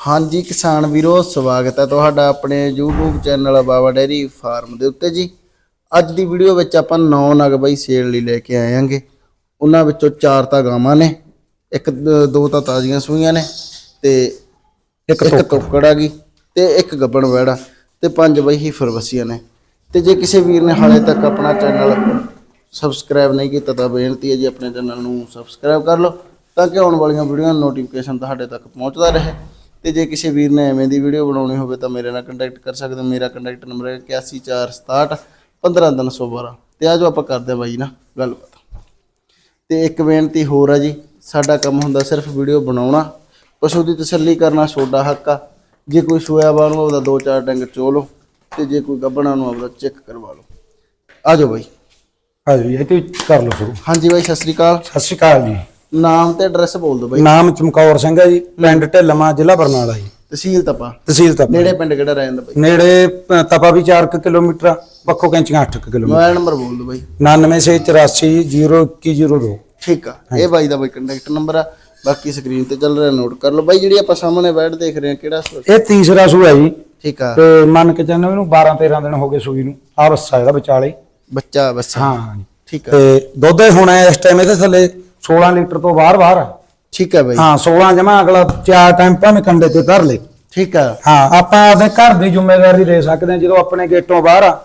ਹਾਂਜੀ ਕਿਸਾਨ ਵੀਰੋ ਸਵਾਗਤ ਹੈ ਤੁਹਾਡਾ ਆਪਣੇ YouTube channel Baba dairy farm ਦੇ ਉੱਤੇ ਜੀ। ਅੱਜ ਦੀ ਵੀਡੀਓ ਵਿੱਚ ਆਪਾਂ 9 ਨਗ ਬਾਈ ਸੇਲ ਲਈ ਲੈ ਕੇ ਆਏ ਆਂਗੇ ਉਹਨਾਂ ਵਿੱਚੋਂ ਚਾਰ ਤਾਂ ਗਾਵਾਂ ਨੇ ਇੱਕ ਦ- ਤਾਂ ਤਾਜ਼ੀਆਂ ਸੂਈਆਂ ਨੇ ਤੇ ਇੱਕ ਤੋਕੜ। ਆ ਗਈ ਤੇ ਇੱਕ ਗੱਬਣ ਵੈੜਾ ਤੇ ਪੰਜ ਬਾਈ ਹੀ ਫਰਵਸੀਆਂ ਨੇ। ਤੇ ਜੇ ਕਿਸੇ ਵੀਰ ਨੇ ਹਾਲੇ ਤੱਕ ਆਪਣਾ ਚੈਨਲ ਸਬਸਕ੍ਰਾਈਬ ਨਹੀਂ ਕੀਤਾ ਤਾਂ ਬੇਨਤੀ ਹੈ ਜੀ ਆਪਣੇ ਚੈਨਲ ਨੂੰ ਸਬਸਕ੍ਰਾਈਬ ਕਰ ਲਓ ਤਾਂ ਕਿ ਆਉਣ ਵਾਲੀਆਂ ਵੀਡੀਓ ਨੋਟੀਫਿਕੇਸ਼ਨ ਤੁਹਾਡੇ ਤੱਕ ਪਹੁੰਚਦਾ ਰਹੇ। ਤੇ ਜੇ ਕਿਸੇ ਵੀਰ ਨੇ ਐਵੇਂ ਦੀ ਵੀਡੀਓ ਬਣਾਉਣੀ ਹੋਵੇ ਤਾਂ ਮੇਰੇ ਨਾਲ ਕੰਟੈਕਟ ਕਰ ਸਕਦੇ ਹੋ। ਮੇਰਾ ਕੰਟੈਕਟ ਨੰਬਰ ਹੈ 814667 15312 ਤੇ ਆਜੋ ਆਪਾਂ ਕਰਦੇ ਹਾਂ ਬਾਈ ਨਾ ਗੱਲਬਾਤ। ਤੇ ਇੱਕ ਬੇਨਤੀ ਹੋਰ ਆ ਜੀ ਸਾਡਾ ਕੰਮ ਹੁੰਦਾ ਸਿਰਫ ਵੀਡੀਓ ਬਣਾਉਣਾ। ਪਸ਼ੂ ਦੀ ਤਸੱਲੀ ਕਰਨਾ ਛੋਡਾ ਹੱਕ ਆ। ਜੇ ਕੋਈ ਸੋਇਆ ਬਾਣ ਨੂੰ ਆਪਦਾ ਦੋ ਚਾਰ ਡੰਗ ਚੋ ਲਓ ਤੇ ਜੇ ਕੋਈ ਗੱਬਣਾ ਨੂੰ ਆਪਦਾ ਚੈੱਕ ਕਰਵਾ ਲਓ। ਆਜੋ ਬਾਈ। ਆ ਜੀ ਇਹ ਤੇ ਕਰ ਲਓ ਸ਼ੁਰੂ। ਹਾਂਜੀ ਬਾਈ ਸਤਿ ਸ੍ਰੀ ਅਕਾਲ। ਸਤਿ ਸ਼੍ਰੀ ਅਕਾਲ ਜੀ। ਨਾਮ ਤੇ ਐਡਰੈਸ ਬੋਲ ਦਿਓ ਬਾਈ। ਨਾਮ ਚਮਕੌਰ ਸਿੰਘ ਹੈ ਜੀ ਪਿੰਡ ਢਿੱਲਮਾ ਜ਼ਿਲ੍ਹਾ ਬਰਨਾਲਾ ਜੀ। ਤਹਿਸੀਲ ਤਪਾ। ਤਹਿਸੀਲ ਤਪਾ। ਨੇੜੇ ਪਿੰਡ ਕਿਹੜਾ ਰਹਿ ਜਾਂਦਾ ਬਾਈ? ਨੇੜੇ ਅ, ਤਪਾ ਵੀ 4 ਕਿਲੋਮੀਟਰ ਪੱਖੋ ਕੈਂਚੀਆਂ 8 ਕਿਲੋਮੀਟਰ। ਮੋਬਾਈਲ ਨੰਬਰ ਬੋਲ ਦਿਓ ਬਾਈ। 9984802102 ਠੀਕ ਆ। ਇਹ ਬਾਈ ਦਾ ਬਾਈ ਕੰਟੈਕਟ ਨੰਬਰ ਆ। ਬਾਕੀ ਸਕਰੀਨ ਤੇ ਚੱਲ ਰਿਹਾ ਨੋਟ ਕਰ ਲਓ। ਬਾਈ ਜਿਹੜੀ ਆਪਾਂ ਸਾਹਮਣੇ ਬੈਠ ਦੇਖ ਰਹੇ ਹਾਂ ਕਿਹੜਾ ਸੂਆ? ਇਹ ਤੀਸਰਾ ਸੂ ਹੈ ਜੀ। ਠੀਕ ਆ। ਤੇ ਮੰਨ ਕੇ ਚੱਲੋ ਇਹਨੂੰ 12 13 ਦਿਨ ਹੋ ਗਏ ਸੂਈ ਨੂੰ। ਆ ਬੱਸਾ ਇਹਦਾ ਵਿਚਾਲੇ। ਬੱਚਾ ਬਸ ਹਾਂ ਜੀ। ਠੀਕ ਆ। ਤੇ ਦੁੱਧ ਹੋਣਾ ਇਸ ਟਾਈਮ ਇਹਦੇ ਥੱਲੇ। 16 ਲੀਟਰ ਤੋਂ ਬਾਹਰ ਬਾਹਰ ਆ। ਠੀਕ ਆ ਬਾਈ। ਹਾਂ 16 ਜਮਾ ਅਗਲਾ ਚਾਰ ਟਾਈਮ ਭਾਵੇਂ ਕੰਡੇ ਤੇ ਧਰ ਲੇ। ਠੀਕ ਆ ਹਾਂ ਆਪਾਂ ਆਪਣੇ ਘਰ ਦੀ ਜ਼ਿੰਮੇਵਾਰੀ ਦੇ ਸਕਦੇ ਹਾਂ ਜਦੋਂ ਆਪਣੇ ਗੇਟੋਂ ਬਾਹਰ ਆ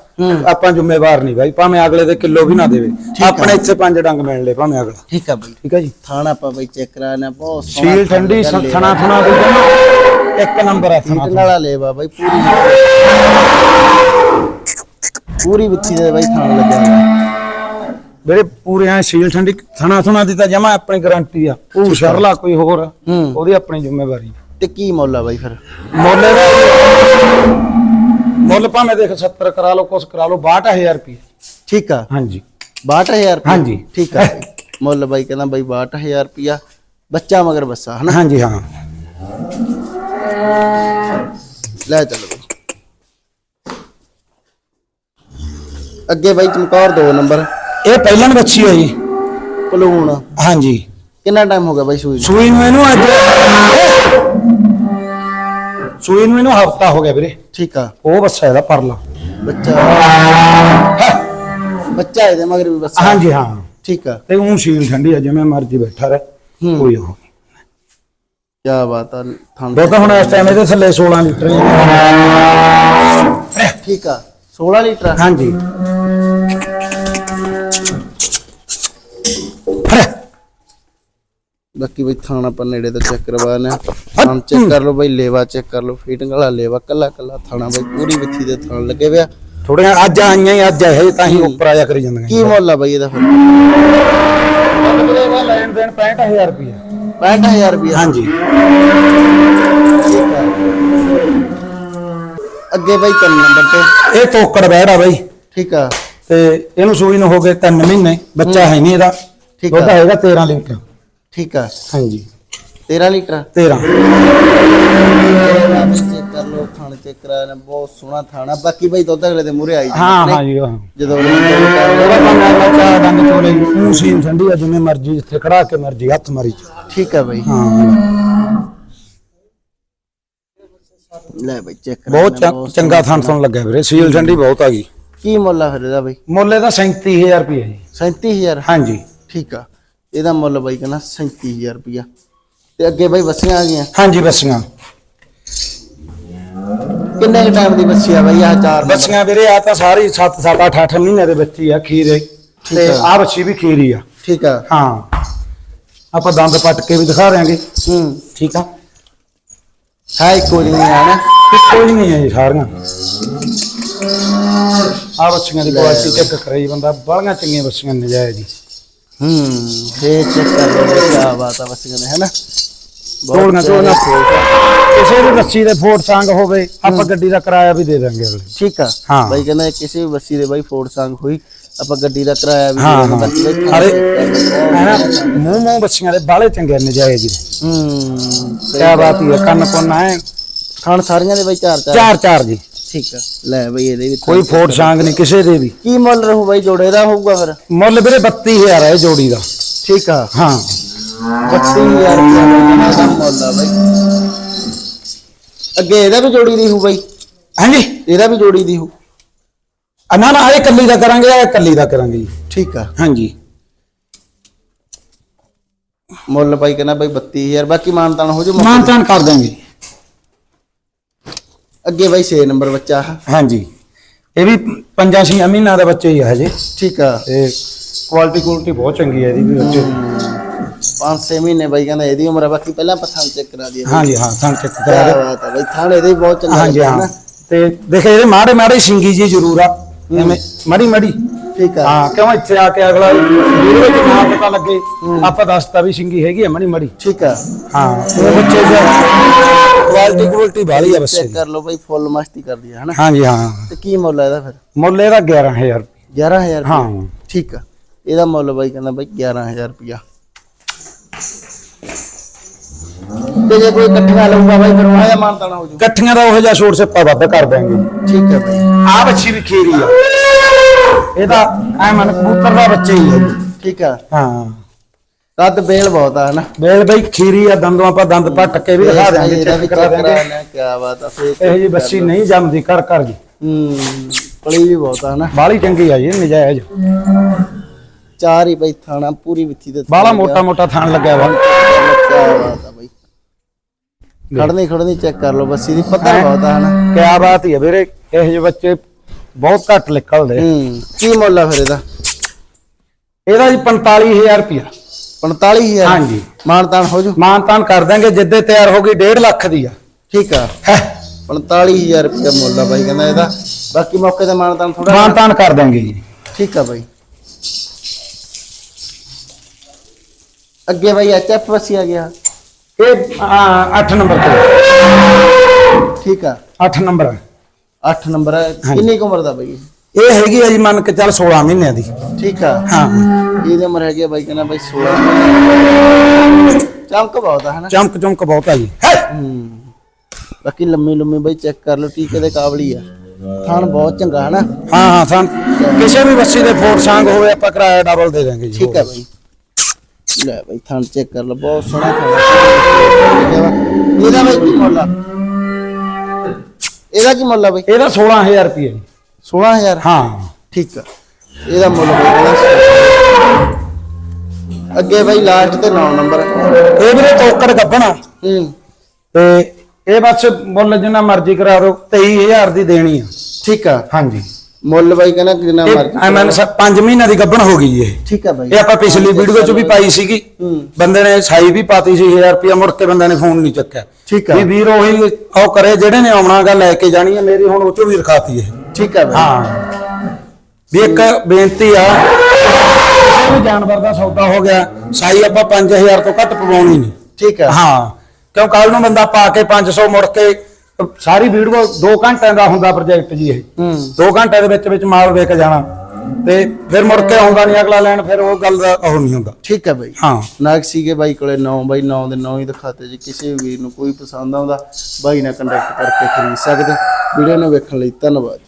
ਆਪਾਂ ਜ਼ਿੰਮੇਵਾਰ ਨਹੀਂ ਬਾਈ ਭਾਵੇਂ ਅਗਲੇ ਦੇ ਕਿਲੋ ਵੀ ਨਾ ਦੇਵੇ। ਆਪਣੇ ਇੱਥੇ ਪੰਜ ਡੰਗ ਮਿਲ ਲੈ ਭਾਵੇਂ ਅਗਲਾ। ਠੀਕ ਆ ਬਾਈ। ਠੀਕ ਹੈ ਜੀ? ਥਾਣਾ ਆਪਾਂ ਬਾਈ ਚੈੱਕ ਕਰਾਣਾ ਬਹੁਤ ਸੋਹਣਾ ਸੀਲ ਠੰਡੀ ਥਾਣਾ ਲਿਆ। ਥਣਾ ਥਣਾ ਦੀ ਜਮਾਂ ਇੱਕ ਨੰਬਰ ਆ ਥਣਾ ਹੀਟ ਨਾਲਾ ਲੇਵਾ ਬਾਈ ਪੂਰੀ ਪੂਰੀ ਵਿੱਚੀ ਦੇ ਬਾਈ ਥਾਣ ਲੱਗਿਆ ਹੋਇਆ। ਵੀਰੇ ਪੂਰੇ ਐ ਸੀਲ ਠੰਡੀ ਥਣਾ ਥਣਾ ਦੀ ਤਾਂ ਜਮਾ ਆਪਣੀ ਗਾਰੰਟੀ ਆ। ਉਹ ਸ਼ਰਲਾ ਕੋਈ ਹੋਰ ਹੂੰ। ਉਹਦੀ ਆਪਣੀ ਜ਼ਿੰਮੇਵਾਰੀ ਤੇ ਕੀ ਮੁੱਲ ਆ ਬਾਈ ਫਿਰ? ਮੁੱਲ ਇਹਦਾ ਮੁੱਲ ਭਾਵੇਂ ਦੇਖ 70 ਕਰਾ ਲਓ ਕੁਛ ਕਰਾ ਲਓ 62000 ਰੁਪਏ ਠੀਕ ਆ। ਹਾਂਜੀ। 62000 ਰੁਪਇਆ? ਹਾਂਜੀ। ਠੀਕ ਆ। ਮੁੱਲ ਬਾਈ ਕਹਿੰਦਾ ਬਾਈ 62000 ਰੁਪਿਆ ਬੱਚਾ ਮਗਰ ਬੱਸਾ ਹਨਾ? ਹਾਂਜੀ ਹਾਂ। ਲੈ ਚੱਲੋ ਬਾਈ। ਅੱਗੇ ਬਾਈ ਚਮਕੌਰ ਦੋ ਨੰਬਰ। ਇਹ ਪਹਿਲਾਂ ਬੱਚੀ ਹੈ ਜੀ ਪਲੂਣ। ਹਾਂਜੀ। ਕਿੰਨਾ ਟਾਈਮ ਹੋ ਗਿਆ ਬਾਈ ਸੂਈ ਨੂੰ? ਸੂਈ ਨੂੰ ਇਹਨੂੰ ਅੱਜ ਸੂਈ ਨੂੰ ਇਹਨੂੰ ਹਫਤਾ ਹੋ ਗਿਆ ਵੀਰੇ। ਠੀਕ ਆ। ਉਹ ਬੱਸਾ ਇਹਦਾ ਪਰਲਾ। ਬੱਚਾ। ਬੱਚਾ ਇਹਦੇ ਮਗਰ ਵੀ ਬੱਸਾ ਹਾਂਜੀ ਹਾਂ। ਠੀਕ ਆ। ਤੇ ਉਹ ਸੀਲ ਠੰਡੀ ਆ ਜਿਵੇਂ ਮਰਜ਼ੀ ਬੈਠਾ ਰਹੇ। ਹੂੰ। ਕੋਈ ਉਹ ਕੀ ਬਾਤ ਆ ਥਣ ਦੋ ਤਾਂ ਹੁਣ ਇਸ ਟਾਈਮ ਇਹਦੇ ਥੱਲੇ 16 ਲੀਟਰ ਹੀ। ਠੀਕ ਆ। 16 ਲੀਟਰ ਆ। ਹਾਂਜੀ। ਬਾਕੀ ਬਈ ਥਾਣਾ ਆਪਾਂ ਨੇੜੇ ਤੋਂ ਚੈੱਕ ਕਰਵਾਣਾ ਥਾਣ ਚੈੱਕ ਕਰ ਲਓ ਬਈ ਲੇਵਾ ਚੈੱਕ ਕਰ ਲਓ। ਫੀਟਿੰਗ ਵਾਲਾ ਲੇਵਾ ਕੱਲਾ ਕੱਲਾ ਥਾਣਾ ਬਈ ਪੂਰੀ ਵਿੱਥੀ ਦੇ ਥਾਣ ਲੱਗੇ ਪਿਆ ਥੋੜੀਆਂ ਅੱਜ ਆਈਆਂ ਹੀ ਅੱਜ ਆਏ ਤਾਂ ਹੀ ਉੱਪਰ ਆਇਆ ਕਰੀ ਜਾਂਦੀਆਂ ਕੀ ਮੁੱਲ ਆ ਬਈ ਇਹਦਾ ਫਿਰ? ਲੈਣ ਦੇਣ 65000 ਰੁਪਏ 65000 ਰੁਪਏ ਹਾਂਜੀ। ਅੱਗੇ ਬਈ ਤਿੰਨ ਨੰਬਰ ਤੇ। ਇਹ ਤੋਕੜ ਬੈੜ ਬਾਈ। ਠੀਕ ਆ। ਤੇ ਇਹਨੂੰ ਸੂਈ ਨੂੰ ਹੋ ਗਏ 3 ਮਹੀਨੇ ਬੱਚਾ ਹੈ ਨਹੀਂ ਇਹਦਾ। ਠੀਕ ਆ। ਹੈਗਾ 13 ਲੀਟਰ। ਠੀਕ ਆ। ਹਾਂਜੀ। 13 ਲੀਟਰ? 13 ਚੈੱਕ ਕਰ ਥਾਣ ਚੈੱਕ ਕਰਾਇਆ ਨੇ ਬਹੁਤ ਸੋਹਣਾ ਥਾਣਾ। ਬਾਕੀ ਬਈ ਦੁੱਧ ਅਗਲੇ ਦੇ ਮੂਰੇ ਆਈ ਹਾਂ ਹਾਂ। ਜੀ ਹਾਂ। ਜਦੋਂ ਉਹਦਾ ਹੈ ਬੱਚਾ ਡੰਗ ਚੋਲੇ ਨੂੰ ਸੀਨ ਠੰਡੀ ਆ ਜਿਵੇਂ ਮਰਜ਼ੀ ਜਿੱਥੇ ਖੜਾ ਕੇ ਮਰਜ਼ੀ ਹੱਥ ਮਾਰੀ ਚ। ਠੀਕ ਆ ਬਈ। ਹਾਂ। ਲੈ ਚੈੱਕ ਬਹੁਤ ਚੰਗਾ ਥਣ ਥਣ ਲੱਗਾ ਵੀਰੇ ਸੀਲ ਠੰਡੀ ਬਹੁਤ ਆ ਗਈ। ਕੀ ਮੁੱਲ ਆ ਫਿਰ ਇਹਦਾ ਬਈ? ਮੁੱਲ ਇਹਦਾ 37000 ਰੁਪਏ ਜੀ। 37000 ਹਾਂਜੀ। ਠੀਕ ਆ। ਇਹਦਾ ਮੁੱਲ ਬਾਈ ਕਹਿੰਦਾ 37000 ਰੁਪਿਆ ਤੇ ਅੱਗੇ ਬਾਈ ਬੱਸੀਆਂ ਆ ਗਈਆਂ। ਹਾਂਜੀ ਬੱਸੀਆਂ। ਕਿੰਨੇ ਟਾਈਮ ਦੀ ਬੱਸੀ ਆ ਬਾਈ? ਆਹ ਚਾਰ? ਬੱਸੀਆਂ ਵੀਰੇ ਆ ਤਾਂ ਸਾਰੀ 7 7 8 8 ਮਹੀਨੇ ਦੇ ਬੱਚੀ ਆ ਖੀਰੇ ਤੇ ਆ। ਆ ਬੱਚੀ ਵੀ ਖੀਰੀ ਆ। ਠੀਕ ਆ। ਹਾਂ। ਆਪਾਂ ਦੰਦ ਪੱਟ ਕੇ ਵੀ ਦਿਖਾ ਦਿਆਂਗੇ। ਹੂੰ। ਠੀਕ ਆ। ਹੈ ਇੱਕੋ ਜਿਹੀਆਂ ਆ ਨਾ। ਕੋਈ ਨਹੀਂ ਹੈ ਜੀ ਸਾਰੀਆਂ। ਆ ਬੱਚੀਆਂ ਦੀ ਕੁਆਲਿਟੀ ਚੈੱਕ ਕਰੇ ਬੰਦਾ। ਬੜੀਆਂ ਚੰਗੀਆਂ ਬੱਚੀਆਂ ਨਜਾਇਜ਼ ਜੀ ਹੂੰ ਫੇਰ ਚੈੱਕ ਕਰ ਲਓ ਬਈ ਕੀ ਬਾਤ ਆ ਬੱਸੀਆਂ ਨੇ ਹੈਨਾ? ਤੋੜਨਾ ਤੋੜਨਾ ਕਿਸੇ ਵੀ ਬੱਚੀ ਦੇ ਫੋਟ ਸੰਗ ਹੋਵੇ ਆਪਾਂ ਗੱਡੀ ਦਾ ਕਿਰਾਇਆ ਵੀ ਦੇ ਦਾਂਗੇ ਅਗਲੇ। ਠੀਕ ਆ। ਹਾਂ। ਬਾਈ ਕਹਿੰਦਾ ਕਿਸੇ ਵੀ ਬੱਸੀ ਦੇ ਬਾਈ ਫੋਰਡ ਸੰਗ ਹੋਈ ਆਪਾਂ ਗੱਡੀ ਦਾ ਕਿਰਾਇਆ ਵੀ ਹਾਂ, ਦੇ ਦਾਂਗੇ। ਬਾਕੀ ਬਾਈ ਅਰੇ ਹੈਨਾ ਮੂੰਹ ਮੂੰਹ ਬੱਚੀਆਂ ਦੇ ਬਾਲੇ ਚੰਗੇ ਨਜਾਇਜ਼ ਜੀ। ਹੂੰ ਕਿਆ ਬਾਤ ਹੀ ਕੰਨ ਪੁੰਨ ਹੈ ਖਾਣ ਸਾਰੀਆਂ ਦੇ ਬਾਈ ਚਾਰ ਚਾਰ ਚਾਰ ਚਾਰ ਜੀ। ਠੀਕ ਆ। ਲੈ ਬਈ ਇਹਦੇ ਵੀ ਕੋਈ ਫੋਟ ਸੰਗ ਨਹੀਂ ਕਿਸੇ ਦੇ ਵੀ। ਕੀ ਮੁੱਲ ਰਹੂ ਬਾਈ ਜੋੜੇ ਦਾ ਹੋਊਗਾ ਫਿਰ? ਮੁੱਲ ਵੀਰੇ 32000 ਹੈ ਇਹ ਜੋੜੀ ਦਾ। ਠੀਕ ਆ। ਹਾਂ। 32000 ਰੁਪਏ ਦਾ ਮੁੱਲ ਆ ਬਾਈ? ਅੱਗੇ ਇਹਦਾ ਵੀ ਜੋੜੀ ਦੀ ਹੋ ਬਾਈ। ਹਾਂਜੀ? ਇਹਦਾ ਵੀ ਜੋੜੀ ਦੀ ਹੋ ਆ ਨਾ ਨਾ ਇਹ ਕੱਲੀ ਦਾ ਕਰਾਂਗੇ ਇਹ ਕੱਲੀ ਦਾ ਕਰਾਂਗੇ ਜੀ। ਠੀਕ ਆ। ਹਾਂਜੀ। ਮੁੱਲ ਬਾਈ ਕਹਿੰਦਾ ਬਾਈ 32000 ਬਾਕੀ ਮਾਨਤਾਨ ਹੋ ਜੂ ਮਾਨਤਾਨ ਕਰ ਦਾਂਗੇ। ਅੱਗੇ ਬਾਈ 6 ਨੰਬਰ ਬੱਚਾ ਆ ਹਾਂਜੀ। ਇਹ ਵੀ ਪੰਜਾਂ ਛੇ ਮਹੀਨਾ ਦਾ ਬੱਚਾ ਹੀ ਹੈ ਹਜੇ। ਠੀਕ ਆ। ਤੇ ਕੁਆਲਿਟੀ ਕੁਆਲਿਟੀ ਬਹੁਤ ਚੰਗੀ ਹੈ ਇਹਦੀ ਵੀ ਬੱਚੇ 5-6 ਮਹੀਨੇ ਬਾਈ ਕਹਿੰਦਾ ਇਹਦੀ ਉਮਰ ਆ ਬਾਕੀ ਪਹਿਲਾਂ ਪਸੰਦ ਚੈੱਕ ਕਰਾ ਦਈਏ। ਹਾਂਜੀ ਹਾਂ ਥਣ ਚੈੱਕ ਕਰਾ ਦੇ। ਬਾਤ ਆ ਬਾਈ ਥਾਣ ਇਹਦੇ ਬਹੁਤ ਚੰਗਾ ਹਾਂਜੀ ਹਾਂ। ਤੇ ਦੇਖੇ ਇਹਦੇ ਮਾੜੇ ਮਾੜੇ ਸਿੰਗੀ ਜੀ ਜ਼ਰੂਰ ਆ। ਐਵੇਂ ਮੜੀ ਮੜੀ ਠੀਕ ਆ। ਹਾਂ ਕਿਉਂ ਇੱਥੇ ਆ ਕੇ ਅਗਲਾ ਵੀਡੀਓ ਵਿੱਚ ਨਾ ਪਤਾ ਲੱਗੇ? ਆਪਾਂ ਦੱਸਤਾ ਵੀ ਸਿੰਗੀ ਹੈਗੀ ਆ ਮੜੀ ਮੜੀ ਠੀਕ ਆ। ਹਾਂ। ਉਹ ਬੱਚੇ ਦੀ ਕੁਆਲਿਟੀ ਕੁਆਲਿਟੀ ਬਾਲੀ ਆ ਬੱਚੇ ਚੈੱਕ ਕਰ ਲਓ ਬਾਈ ਫੁੱਲ ਮਸਤੀ ਕਰਦੀ ਆ ਹਨਾ? ਹਾਂਜੀ ਹਾਂ। ਤੇ ਕੀ ਮੁੱਲ ਆ ਇਹਦਾ ਫਿਰ? ਮੁੱਲ ਇਹਦਾ 11000 11000 ਰੁਪਇਆ? ਹਾਂ। ਠੀਕ ਆ। ਇਹਦਾ ਮੁੱਲ ਬਾਈ ਕਹਿੰਦਾ ਬਾਈ 11000 ਰੁਪਇਆ। ਤੇ ਜੇ ਕੋਈ ਇਕੱਠੀਆਂ ਲਊਗਾ ਬਾਈ ਫਿਰ ਉਹਨਾਂ ਦਾ ਮਾਨਤਾਣਾ ਹੋ ਜੂ ਇਕੱਠੀਆਂ ਦਾ ਉਹ ਜਿਹਾ ਛੋਟ ਸੱਪਾ ਵੱਧ ਕਰ ਦਾਂਗੇ ਠੀਕ ਹੈ ਬਾਈ। ਆ ਬੱਚੀ ਵੀ ਖੀਰੀ ਆ। ਇਹਦਾ ਐ ਮਨ ਕਬੂਤਰ ਦਾ ਬੱਚਾ ਹੀ ਹੈ ਜੀ। ਠੀਕ ਆ। ਹਾਂ। ਕੱਦ ਬੇਲ ਬਹੁਤ ਆ ਹਨਾ? ਵੇਲ ਬਈ ਖੀਰੀ ਆ ਦੰਦੋਂ ਆਪਾਂ ਦੰਦ ਪੱਟ ਕੇ ਵੀ ਦਿਖਾ ਇਹਦਾ ਵੀ ਚੈੱਕ ਕਰਾ ਦਿਆਂਗੇ ਕੀ ਬਾਤ ਆ ਇਹ ਜੀ ਬੱਚੀ ਨਹੀਂ ਜੰਮਦੀ ਕਰ ਕਰ ਜੀ ਹੂੰ ਪਲੀ ਵੀ ਬਹੁਤ ਆ ਹਨਾ? ਬਾਲੀ ਚੰਗੀ ਆ ਜੀ ਨਜਾਇਜ਼। ਚਾਰ ਹੀ ਬਾਈ ਥਾਣਾ ਪੂਰੀ ਵਿੱਥੀ ਤੇ ਬਾਲਾ ਮੋਟਾ ਮੋਟਾ ਥਾਣ ਲੱਗਿਆ ਵਾ। ਕੀ ਬਾਤ ਆ ਬਾਈ। ਖੜਨੀ ਖੜਨੀ ਚੈੱਕ ਕਰ ਲਓ ਬੱਸੀ ਦੀ ਪੱਧਰ ਬਹੁਤ ਆ ਹਨਾ? ਕਿਆ ਬਾਤ ਹੀ ਆ ਵੀਰੇ ਇਹੋ ਜਿਹੇ ਬੱਚੇ ਬਹੁਤ ਘੱਟ ਨਿਕਲਦੇ ਹੂੰ ਕੀ ਮੁੱਲ ਆ ਫਿਰ ਇਹਦਾ? ਇਹਦਾ ਜੀ 45000 ਰੁਪਇਆ। 45000 ਹਾਂਜੀ। ਮਾਨਤਾਨ ਹੋ ਜੂ? ਮਾਨਤਾਨ ਕਰ ਦਾਂਗੇ ਜਿੱਦੇ ਤਿਆਰ ਹੋ ਗਈ 1.5 ਲੱਖ ਦੀ ਆ। ਠੀਕ ਆ। ਹੈ? 45000 ਰੁਪਏ ਮੁੱਲ ਆ ਬਾਈ ਕਹਿੰਦਾ ਇਹਦਾ। ਬਾਕੀ ਮੌਕੇ ਤੇ ਮਾਨਤਾਨ ਥੋੜਾ ਮਾਨਤਾਨ ਕਰ ਦਾਂਗੇ ਜੀ। ਠੀਕ ਆ ਬਾਈ। ਅੱਗੇ ਬਾਈ ਐਚਐਫ ਵਸੀ ਆ ਗਿਆ। ਇਹ 8 ਨੰਬਰ ਤੇ। ਠੀਕ ਆ। 8 ਨੰਬਰ 8 ਨੰਬਰ ਹੈ ਕਿੰਨੀ ਕੁ ਉਮਰ ਦਾ ਬਾਈ ਇਹ ਹੈਗੀ ਆ ਜੀ ਮੰਨ ਕੇ ਚੱਲ 16 ਮਹੀਨਿਆਂ ਦੀ ਠੀਕ ਆ ਹਾਂ ਇਹਦੀ ਉਮਰ ਹੈਗੀ ਆ ਬਾਈ ਕਹਿੰਦਾ ਬਾਈ 16 ਚਮਕ ਬਹੁਤ ਆ ਹਨਾ ਚਮਕ ਚਮਕ ਬਹੁਤ ਆ ਜੀ ਹੈ ਹੂੰ ਬਾਕੀ ਲੰਮੀ ਲੰਮੀ ਬਾਈ ਚੈੱਕ ਕਰ ਲਓ ਟੀਕੇ ਦੇ ਕਾਬਲੀ ਆ ਥਣ ਬਹੁਤ ਚੰਗਾ ਹਨਾ ਹਾਂ ਹਾਂ ਸਾਨ ਕਿਸੇ ਵੀ ਬੱਚੇ ਦੇ ਫੋਟ ਸੰਗ ਹੋਵੇ ਆਪਾਂ ਕਿਰਾਇਆ ਡਬਲ ਦੇ ਦਾਂਗੇ ਜੀ ਠੀਕ ਆ ਬਾਈ ਲੈ ਬਾਈ ਥਣ ਚੈੱਕ ਕਰ ਲਓ ਬਹੁਤ ਸੋਹਣਾ ਥਣ ਇਹਦਾ ਬਾਈ ਕੀ ਮੁੱਲ ਇਹਦਾ ਕੀ ਮੁੱਲ ਆ ਬਾਈ ਇਹਦਾ 16000 ਰੁਪਏ ਜੀ। 16000 ਹਾਂ। ਠੀਕ ਆ। ਇਹਦਾ ਮੁੱਲ ਬਾਈ ਅੱਗੇ ਬਾਈ ਲਾਸਟ ਤੇ 9 ਨੰਬਰ। ਇਹ ਵੀਰੇ ਤੋਕੜ ਗੱਬਣਾ। ਹੂੰ। ਤੇ ਇਹ ਬਸ ਮੁੱਲ ਜਿੰਨਾ ਮਰਜ਼ੀ ਕਰਾ ਦਿਓ 23000 ਦੀ ਦੇਣੀ ਆ। ਠੀਕ ਆ। ਹਾਂਜੀ। ਮੁੱਲ ਬਾਈ ਕਹਿੰਦਾ ਇਹ ਮਰਜ਼ੀ ਐਮਐਨ 5 ਮਹੀਨਿਆਂ ਦੀ ਗੱਬਣ ਹੋ ਗਈ ਇਹ। ਠੀਕ ਆ ਬਾਈ। ਇਹ ਆਪਾਂ ਪਿਛਲੀ ਵੀਡੀਓ 'ਚ ਵੀ ਪਾਈ ਸੀਗੀ। ਹੂੰ। ਬੰਦੇ ਨੇ ਸਾਈ ਵੀ ਪਾਤੀ ਸੀ 1000 ਰੁਪਇਆ ਮੁੜ ਕੇ ਬੰਦੇ ਨੇ ਫੋਨ ਨਹੀਂ ਚੱਕਿਆ। ਠੀਕ ਆ। ਵੀ ਵੀਰ ਉਹੀ ਉਹ ਕਰੇ ਜਿਹੜੇ ਨੇ ਆਉਣਾਗਾ ਲੈ ਕੇ ਜਾਣੀ ਹੈ ਮੇਰੀ ਹੁਣ ਉਹ ਚੋਂ ਵੀ ਰਖਾਤੀ ਇਹ। ਠੀਕ ਆ ਬਾਈ। ਹਾਂ। ਵੀ ਇੱਕ ਬੇਨਤੀ ਆ ਵੀ ਜਾਨਵਰ ਦਾ ਸੌਦਾ ਹੋ ਗਿਆ ਸਾਈ ਆਪਾਂ 5000 ਤੋਂ ਘੱਟ ਪਵਾਉਣੀ ਨਹੀਂ। ਠੀਕ ਆ। ਹਾਂ। ਕਿਉਂ ਕੱਲ ਨੂੰ ਬੰਦਾ ਪਾ ਕੇ 500 ਮੁੜ ਕੇ ਸਾਰੀ ਵੀਡੀਓ 2 ਘੰਟਿਆਂ ਦਾ ਹੁੰਦਾ ਪ੍ਰੋਜੈਕਟ ਜੀ ਇਹ। ਹੂੰ। 2 ਘੰਟਿਆਂ ਦੇ ਵਿੱਚ ਵਿੱਚ ਮਾਲ ਵੇਚ ਜਾਣਾ। ਤੇ ਫਿਰ ਮੁੜ ਕੇ ਆਉਂਦਾ ਨਹੀਂ ਅਗਲਾ ਲੈਣ ਫਿਰ ਉਹ ਗੱਲ ਦਾ ਉਹ ਨਹੀਂ ਹੁੰਦਾ। ਠੀਕ ਆ ਬਾਈ। ਹਾਂ। ਨਾਗ ਸੀਗੇ ਬਾਈ ਕੋਲੇ 9 ਬਾਈ 9 ਦੇ 9 ਹੀ ਦਿਖਾਤੇ ਜੀ। ਕਿਸੇ ਵੀਰ ਨੂੰ ਕੋਈ ਪਸੰਦ ਆਉਂਦਾ ਬਾਈ ਨਾਲ ਕੰਟੈਕਟ ਕਰਕੇ ਖਰੀਦ ਸਕਦੇ। ਵੀਡੀਓ ਨੂੰ ਵੇਖਣ ਲਈ ਧੰਨਵਾਦ।